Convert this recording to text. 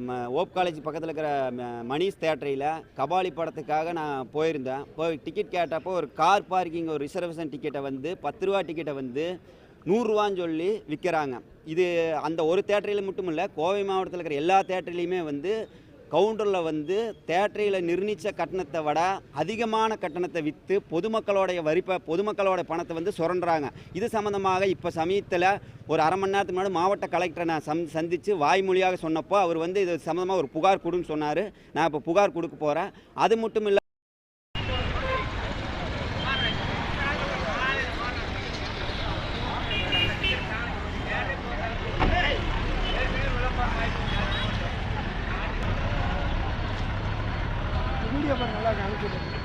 ம- ஓப் காலேஜ் பக்கத்தில் இருக்கிற ம- மணிஷ் தேட்டரியில் கபாலி படத்துக்காக நான் போயிருந்தேன். போய் டிக்கெட் கேட்டப்போ ஒரு கார் பார்க்கிங் ஒரு ரிசர்வேஷன் டிக்கெட்டை வந்து பத்து ரூபா டிக்கெட்டை வந்து நூறுரூவான்னு சொல்லி விற்கிறாங்க இது அந்த ஒரு தேட்டரியில் மட்டும் இல்லை கோவை மாவட்டத்தில் இருக்கிற எல்லா தேட்டர்லேயுமே வந்து கவுண்டரில் வந்து தேட்டரியில் நிர்ணயித்த கட்டணத்தை விட அதிகமான கட்டணத்தை விற்று பொதுமக்களோடைய வரிப்பை பொதுமக்களோட பணத்தை வந்து சுரண்டுறாங்க. இது சம்மந்தமாக இப்போ சமயத்தில் ஒரு அரை மணி நேரத்துக்கு முன்னாடி மாவட்ட கலெக்டரை நான் சம் சந்தித்து வாய்மொழியாக சொன்னப்போ அவர் வந்து இது சம்மந்தமாக ஒரு புகார் கொடுன்னு சொன்னார். நான் இப்போ புகார் கொடுக்க போகிறேன் அது மட்டும் இல்லை வீடியோ நல்லா இருக்கு அனுப்பிச்சு